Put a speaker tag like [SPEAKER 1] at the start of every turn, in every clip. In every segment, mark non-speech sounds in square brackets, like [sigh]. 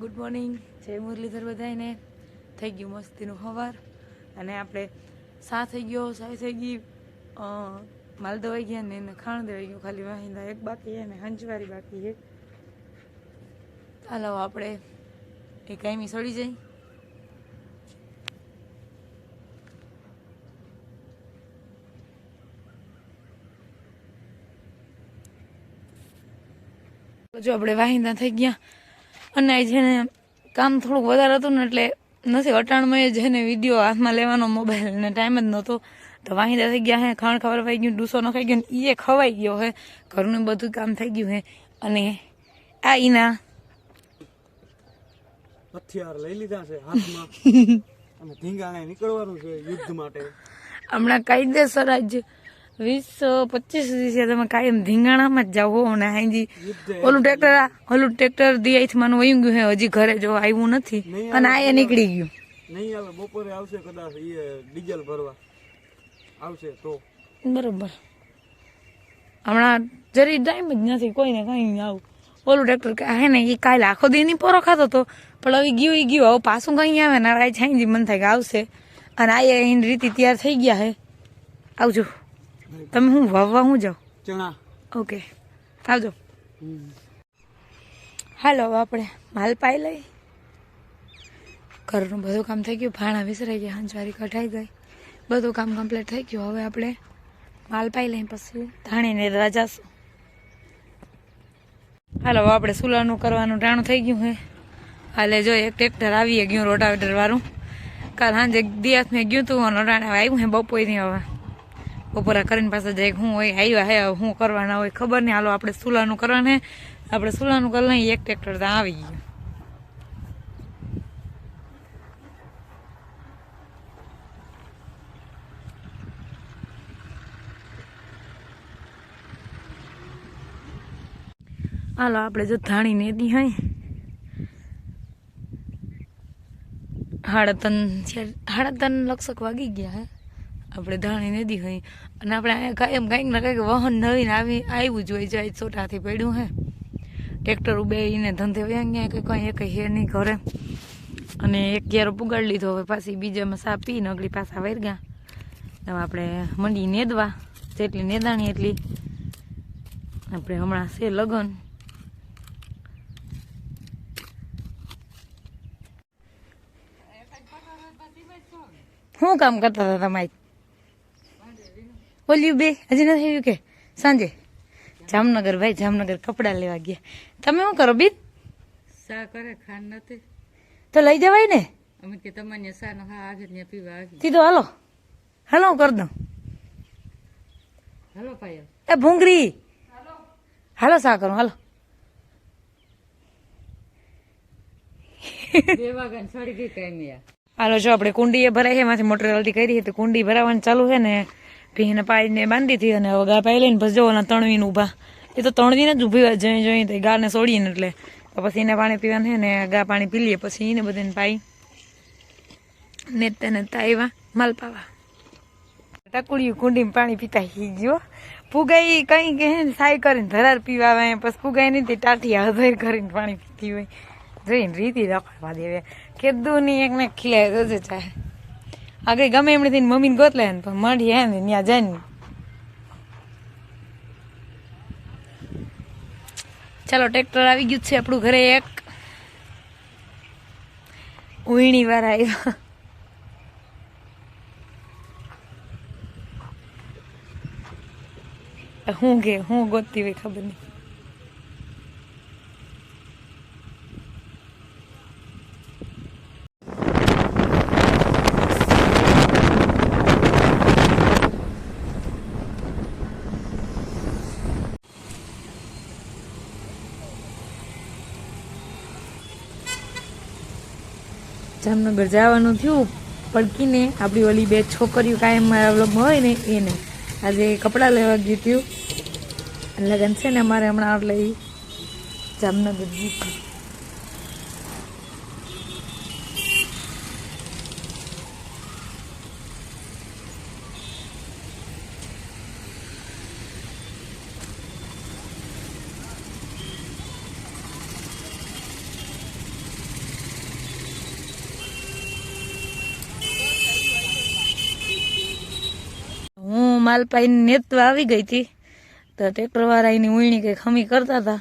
[SPEAKER 1] Good morning જય મુરલીધર બધાને થઈ ગયું મસ્તીનું સવાર અને આપણે સા થઈ ગયો સાય થઈ ગઈ. માલ દવાઈ ગયા ને એને ખાણ દવાઈ ગયું. ખાલી વાહિંદા એક બાકી છે ને હંચવારી બાકી છે. ચાલો આપણે એ કાયમી સડી જાય. જો આપણે વાહિંદા થઈ ગયા. અને જેને કામ થોડુંક વધારે હતું ને એટલે નથી અટાણમાં જ એને વીડિયો હાથમાં લેવાનો મોબાઈલ ને ટાઈમ જ નહોતો તો વાહિંદા થઈ ગયા હે ખાણ ખબર ખવડાવાઈ ગયું ડૂસો ન ખાઈ ગયો ને એ ખવાઈ ગયો હે. ઘરનું બધું કામ થઈ ગયું હે. અને આ ઈના
[SPEAKER 2] હથિયાર લઈ લીધા છે હાથમાં. [laughs] અને ધીંગાણે નીકળવાનું છે યુદ્ધ માટે.
[SPEAKER 1] હમણાં કાયદેસર જ વીસ પચીસ સુધી છે તમે કાયમ ધીંગાણામાં જ જાઓ અને હાજી ઓલું ટ્રેક્ટર આ- ઓલું ટ્રેક્ટર દિયાથી માનું વયું ગયું હે. હજી ઘરે જો આવ્યું નથી. અને આ એ નીકળી ગયું.
[SPEAKER 2] નહીં આવે બપોરે આવશે કદાચ એ ડીઝલ ભરવા. આવશે તો.
[SPEAKER 1] બરોબર. હમણાં જરી ટાઈમ જ નથી કોઈને કઈ નહીં આવું. ઓલું ટ્રેક્ટર હે ને એ કાલે આખો દી ની પોરો ખાતો હતો. પણ હવે ગયું એ ગયું. હવે પાછું કઈ આવે ને આ છાઈ મન થાય કે આવશે. અને આ એની રીતે તૈયાર થઈ ગયા હે. આવજો. તમે હું વાવવા હું જાઓ
[SPEAKER 2] ચણા.
[SPEAKER 1] ઓકે આવજો હાલો હવે આપણે માલ પાઈ લઈ. ઘરનું બધું કામ થઈ ગયું. ભાણા વિસરાઈ ગયા હંજવારી કઢાઈ ગઈ. બધું કામ કમ્પ્લીટ થઈ ગયું. હવે આપણે માલ પાઈ લઈ પછી ધાણીને દવા જશું. હાલો આપણે સુલાનું કરવાનું ટાણું થઈ ગયું હે. હાલે જો એક ટ્રેક્ટર આવી ગયું રોટાવેટર વાળું કાલ સાંજે દિયાસ મેં ગયું તું અને અટાણે આવ્યું હે બપોરની હવે. બપોરા કરીને પાછા જાય હું હોય, આવ્યા હે હું કરવાના હોય, ખબર નહીં. હાલો, આપણે સુલાનું કરવાને. આપણે સુલાનું કરી લઈએ, એક ટ્રેક્ટર ત્યાં આવી ગયું. હાલો, આપણે જો ધાણી નેદી હોય હાડા ત્રણ હાડા ત્રણ લક્ષક વાગી ગયા હે. આપણે ધાણી નદી હોય. અને આપણે અહીંયા કાયમ કાંઈક ને કાંઈક વાહન નવીને આવી, આવ્યું જ હોય, જાય ચોટાથી પડ્યું હે. ટ્રેક્ટર એને ધંધે વ્યાં ગયા કે કંઈ એક હે નહીં ઘરે. અને એક ક્યારો પુગાડી લીધો હવે પાછી બીજામાં સા પી નગડી પાછા વૈર ગયા. હવે આપણે મંડી નેદવા, જેટલી નેદાણી એટલી. આપણે હમણાં છે લગ્ન. શું કામ કરતા હતા તમારે? બોલ્યું બે? હજી નથી આવ્યું કે? સાંજે? જામનગર ભાઈ જામનગર કપડાં લેવા ગયા. તમે શું કરો બીન
[SPEAKER 3] સા કરે ખાન નથી.
[SPEAKER 1] તો લઈ જવાય ને?
[SPEAKER 3] અમે કે તમને સા નો હા આજે ને પીવા આવી
[SPEAKER 1] સીધો હાલો. હાલો કરી દઉં.
[SPEAKER 3] હાલો ભાઈ.
[SPEAKER 1] એ ભૂંગરી હાલો સા કરું હાલો.
[SPEAKER 3] બે
[SPEAKER 1] હાલો જો આપણે કુંડીએ ભરાય છે એમાંથી મોટરથી કરી તો કુંડી ભરાવાનું ચાલુ છે ને. ભીને પાઈને બાંધી હતી અને હવે ગા પાઈ લઈને પછી જો ઓલા તણવીને ઊભા. એ તો તણવીને જ ઊભી જઈ જોઈ તો ગાને સોડીને એટલે. પછી એને પાણી પીવાનું ને ગા પાણી પી લઈએ, પછી એને બધાને પાઈ. નેતા નેતા આવ્યા માલ પાવા. ટકુડિયું કુંડીમાં પાણી પીતા હી ગયો. ફુગાઈ કઈ કે સાઈ કરીને ધરાર પીવા આવે પછી ફુગાઈ નહીં ટાટી હજાર કરીને પાણી પીતી હોય. જોઈને રીતિ રખડવા દેવે. કીધું નહીં એકને ખીલાય તો ચાહે. આગળ ગમે એમણે થઈને મમ્મીને ગોત લે પણ મળી હે ને ત્યાં જાય ને. ચાલો, ટ્રેક્ટર આવી ગયું છે આપણું ઘરે એક. ઉઈણી વાળા આવ્યા. હું કે, હું ગોતતી હોય ખબર નહીં. જામનગર જવાનું થયું, પડકીને આપણી ઓલી બે છોકરીઓ કાયમ મારા વ્લોગમાં હોય ને એને આજે કપડાં લેવા ગયું થયું લગન છે ને અમારે હમણાં એટલે જામનગર ગયું હતું. નેતવા આવી ગઈ હતી. તો ટ્રેક્ટર વાળા એની ઉઈણી કઈ ખમી કરતા હતા.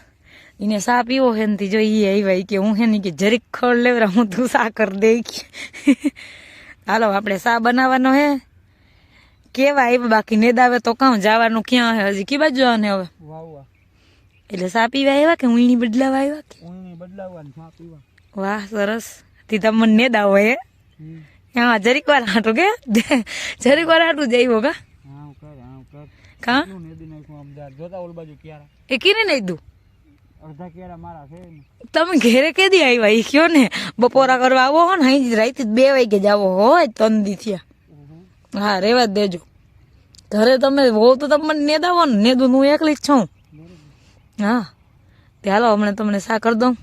[SPEAKER 1] એને સા પીવો હે નથી જો એ આવ્યા કે હું હે ને કે જરીક ખડ લેવરા હું તું સા કર દે હાલો આપણે સા બનાવવાનો હે? કેવા આવ્યા બાકી નેદાવે તો કાં જવાનું ક્યાં હે? હજી કી બાજુ જવાનું હવે? એટલે સા પીવા આવ્યા કે ઉઈણી બદલાવા આવ્યા કે? વાહ સરસ. તી તમને નેદાવો હે. હા જરીક વાર હાટું કે? જરીક વાર હાટું જઈવો કા? કા.
[SPEAKER 2] જોતા ઓલ બાજુ ક્યારા
[SPEAKER 1] એ કીને નહીં દઉં.
[SPEAKER 2] અડધા ક્યારા મારા છે
[SPEAKER 1] તમે ઘેરે કેદી આવ્યા એ કયો ને? બપોરા કરવા આવો હો ને અહીં રાતે બે વાગે જાવો હોય ત્રણ દી થયા. હા રેવા દેજો. ઘરે તમે હો તો તમે મને નેદાવો ને નેદું હું એકલી જ છું. હા. તે હાલો હમણાં તમને સા કરી દઉં?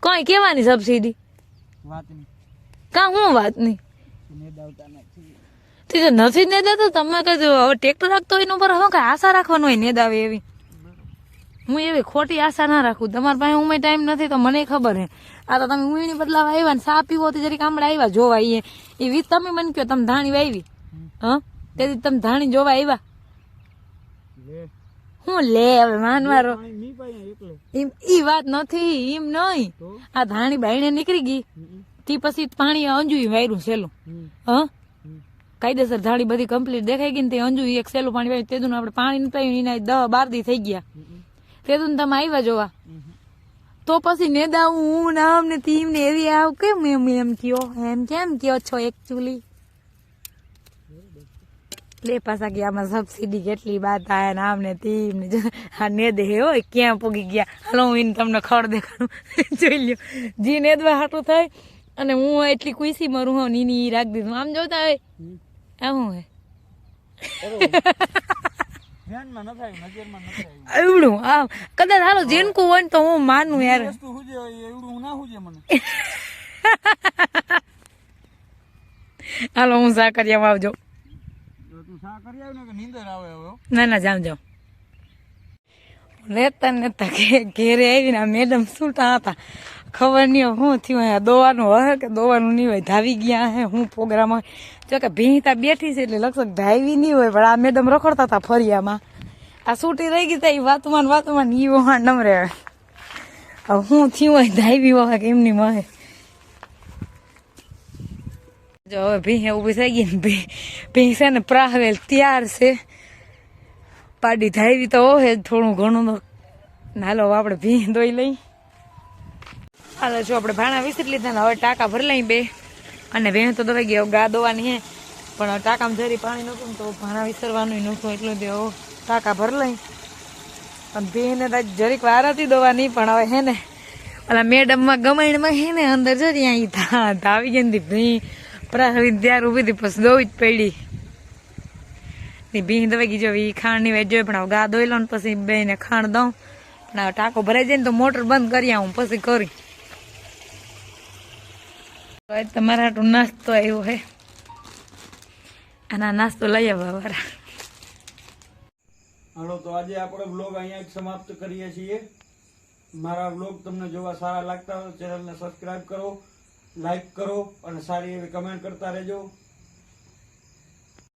[SPEAKER 1] કોઈ કેવાની સબસિડી? કા હું વાત નહીં તે જો નથી ને નેદાતો તમે કહેજો હવે ટ્રેક્ટર રાખતો હોય એના ઉપર હવે કઈ આશા રાખવાનું હોય નેદાવે એવી. હું એવી ખોટી આશા ના રાખું. તમારા પાસે હું ટાઈમ નથી તો મને ખબર હે. આ તો તમે ઉઈણી બદલાવા આવ્યા ને સા પીવો તો જરીક આમળા આવ્યા જોવા એ એ વીજ તમે મને કહો તમે ધાણી વાવી હા? તેથી તમે ધાણી જોવા આવ્યા? હું લે હવે માનવારો. ઈ વાત નથી એમ નહીં આ ધાણી બાઈને નીકળી ગઈ. તી પછી પાણી અંજુ વાયરું
[SPEAKER 2] છેલું.
[SPEAKER 1] હા. કાયદેસર ધાણી બધી કમ્પ્લીટ દેખાઈ ગઈ ને તે અંજુ એક સેલું પાણી વાયું તેદું આપણે પાણી નથી એના દહ બાર દી થઈ ગયા. તેદું તમે આવ્યા જોવા. તો પછી નેદાવું હું નામ ને તીમ ને એવી આવ કેમ એમ એમ કયો એમ કેમ કયો છો એકચ્યુઅલી લે પાછા ગયા આમાં સબસિડી કેટલી બાત આયા ને આમ ને તીમ ને આ નેદે હે હોય ક્યાં પૂગી ગયા? હાલો હું એને તમને ખડ દેખાડું. [laughs] જોઈ લ્યો. જી નેદવા હાટું થાય અને હું એટલી કુઈસી મરું હું નીની રાખ દીધું. આમ જોતા હોય?
[SPEAKER 2] હમ.
[SPEAKER 1] આ હું હે
[SPEAKER 2] ધ્યાનમાં ન થાય નજરમાં ન થાય
[SPEAKER 1] એવડું આમ. કદાચ હાલો જેનકું હોય ને તો હું માનું યાર.
[SPEAKER 2] ના [laughs]
[SPEAKER 1] હાલો હું સાકરિયામાં આવજો.
[SPEAKER 2] આવ ને આવે
[SPEAKER 1] ના ના જામ જાઓ લેતા નતા ઘેરે આવીને મેડમ સૂટા હતા. ખબર નહીં શું થયું અહીંયા દોવાનું હે કે દોવાનું નહીં હોય, ધાવી ગયા હે, હું પ્રોગ્રામ હોય. જો કે ભીંતા બેઠી છે એટલે લગભગ ધાવી નહીં હોય, પણ આ મેડમ રખડતા હતા ફરિયામાં. આ સૂટી રહી ગઈ તા એ વાતમાં વાતમાં ઈ વહાણ નમરે હવે. શું થયું હોય ધાવી હોય કે એમની મહે જો હવે ભીં ઊભી થઈ ગઈ ને ભી ભીં છે ને પ્રાહવેલ તૈયાર છે. પાડી ધાવી તો હોય થોડું ઘણું. હાલો આપણે ભીં દોઈ લઈ. હાલો, જો આપણે ભાણા વિસરી લીધા ને હવે ટાંકા ભરલાઈ લઈ બે. અને વેણ તો દવાઈ ગયો ગા દોવાની હે. પણ ટાંકામાં જરી પાણી નહોતું તો ભાણા વિસરવાનું નહોતું, એટલું તે ટાંકા ભરી પણ ભીને જરીક વાર દોવાની, પણ હવે હે ને, ઓલા મેડમમાં ગમાઈણમાં હે ને અંદર જરી અહીં ધાવી ગઈ હતી ભી. પ્રાવી ત્યાર ઊભી હતી પછી દોવી જ પડી. ની ભીં દવાઈ ગઈ જો ઈ ખાંડની વેચ જોઈ, પણ હવે ગા દોઈ લો ને પછી બે ને ખાંડ દઉં. પણ ટાંકો ભરાઈ જાય ને તો મોટર બંધ કરી આવું, પછી કરી. આજ તમારા નાસ્તો આવ્યો હે. આના નાસ્તો લઈ આવવા વાળા
[SPEAKER 2] હાલો, તો આજે આપણે બ્લોગ અહીંયા સમાપ્ત કરીએ છીએ. મારા બ્લોગ તમને જોવા સારા લાગતા હોય ચેનલને સબસ્ક્રાઈબ કરો, લાઈક કરો અને સારી એવી કમેન્ટ કરતા રહેજો.